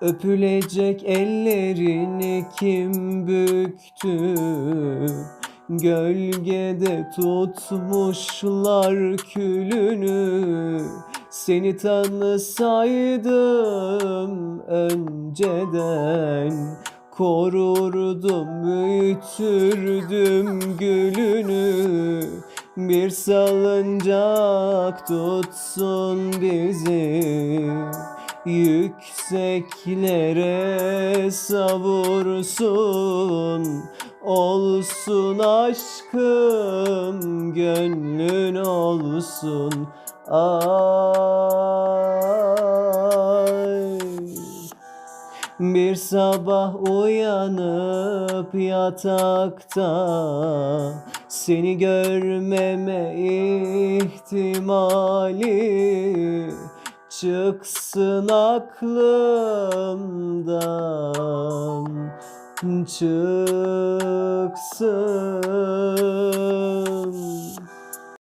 Öpülecek ellerini kim büktü? Gölgede tutmuşlar külünü. Seni tanısaydım önceden Korurdum, büyütürdüm gülünü. Bir salıncak tutsun bizi Yükseklere savursun. Olsun aşkım gönlün olsun. Ay. Bir sabah uyanıp yatakta Seni görmeme ihtimali Çıksın aklımdan Çıksın